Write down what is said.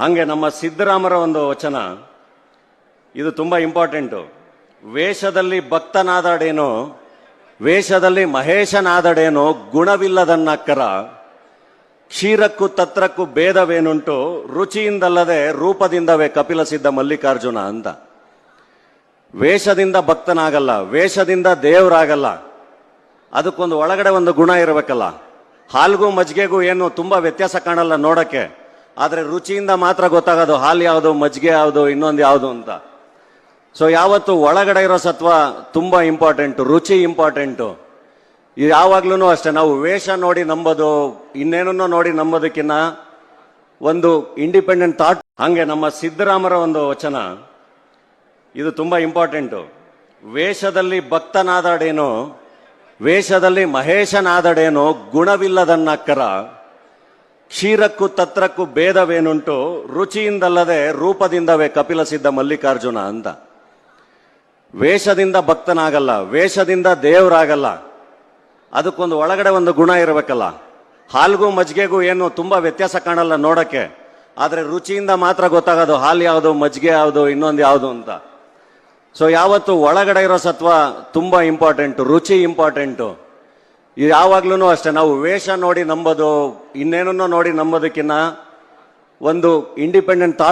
ಹಂಗೆ ನಮ್ಮ ಸಿದ್ದರಾಮರ ಒಂದು ವಚನ. ಇದು ತುಂಬಾ ಇಂಪಾರ್ಟೆಂಟು. ವೇಷದಲ್ಲಿ ಭಕ್ತನಾದಡೇನೋ ವೇಷದಲ್ಲಿ ಮಹೇಶನಾದಡೇನೋ ಗುಣವಿಲ್ಲದನ್ನಕ್ಕರ, ಕ್ಷೀರಕ್ಕೂ ತತ್ರಕ್ಕೂ ಭೇದವೇನುಂಟು, ರುಚಿಯಿಂದಲ್ಲದೆ ರೂಪದಿಂದವೇ ಕಪಿಲ ಸಿದ್ಧ ಮಲ್ಲಿಕಾರ್ಜುನ ಅಂತ. ವೇಷದಿಂದ ಭಕ್ತನಾಗಲ್ಲ, ವೇಷದಿಂದ ದೇವರಾಗಲ್ಲ. ಅದಕ್ಕೊಂದು ಒಳಗಡೆ ಒಂದು ಗುಣ ಇರಬೇಕಲ್ಲ. ಹಾಲ್ಗೂ ಮಜ್ಗೆಗೂ ಏನು ತುಂಬಾ ವ್ಯತ್ಯಾಸ ಕಾಣಲ್ಲ ನೋಡಕ್ಕೆ. ಆದ್ರೆ ರುಚಿಯಿಂದ ಮಾತ್ರ ಗೊತ್ತಾಗೋದು ಹಾಲು ಯಾವುದು, ಮಜ್ಜಿಗೆ ಯಾವುದು, ಇನ್ನೊಂದು ಯಾವುದು ಅಂತ. ಸೊ ಯಾವತ್ತು ಒಳಗಡೆ ಇರೋ ಸತ್ವ ತುಂಬ ಇಂಪಾರ್ಟೆಂಟು ರುಚಿ ಇಂಪಾರ್ಟೆಂಟು ಯಾವಾಗ್ಲೂ ಅಷ್ಟೇ, ನಾವು ವೇಷ ನೋಡಿ ನಂಬೋದು, ಇನ್ನೇನನ್ನೋ ನೋಡಿ ನಂಬೋದಕ್ಕಿಂತ ಒಂದು ಇಂಡಿಪೆಂಡೆಂಟ್ ಥಾಟ್ ಹಾಗೆ ನಮ್ಮ ಸಿದ್ದರಾಮರ ಒಂದು ವಚನ, ಇದು ತುಂಬ ಇಂಪಾರ್ಟೆಂಟು ವೇಷದಲ್ಲಿ ಭಕ್ತನಾದಡೇನೋ ವೇಷದಲ್ಲಿ ಮಹೇಶನಾದಡೇನೋ ಗುಣವಿಲ್ಲದನ್ನಕ್ಕರ ಕ್ಷೀರಕ್ಕೂ ತತ್ರಕ್ಕೂ ಭೇದವೇನುಂಟು? ರುಚಿಯಿಂದಲ್ಲದೆ ರೂಪದಿಂದವೇ ಕಪಿಲ ಸಿದ್ಧ ಮಲ್ಲಿಕಾರ್ಜುನ ಅಂತ ವೇಷದಿಂದ ಭಕ್ತನಾಗಲ್ಲ, ವೇಷದಿಂದ ದೇವರಾಗಲ್ಲ. ಅದಕ್ಕೊಂದು ಒಳಗಡೆ ಒಂದು ಗುಣ ಇರಬೇಕಲ್ಲ. ಹಾಲ್ಗೂ ಮಜ್ಜಿಗೆಗೂ ಏನು ತುಂಬ ವ್ಯತ್ಯಾಸ ಕಾಣಲ್ಲ ನೋಡೋಕ್ಕೆ. ಆದರೆ ರುಚಿಯಿಂದ ಮಾತ್ರ ಗೊತ್ತಾಗೋದು ಹಾಲು ಯಾವುದು ಮಜ್ಜಿಗೆ ಯಾವುದು, ಇನ್ನೊಂದು ಯಾವುದು ಅಂತ. ಸೊ ಯಾವತ್ತು ಒಳಗಡೆ ಇರೋ ಸತ್ವ ತುಂಬ ಇಂಪಾರ್ಟೆಂಟು ರುಚಿ ಇಂಪಾರ್ಟೆಂಟು ಯಾವಾಗ್ಲೂ ಅಷ್ಟೇ ನಾವು ವೇಷ ನೋಡಿ ನಂಬೋದು ಇನ್ನೇನನ್ನೋ ನೋಡಿ ನಂಬೋದಕ್ಕಿಂತ ಒಂದು ಇಂಡಿಪೆಂಡೆಂಟ್ ಥಾಟ್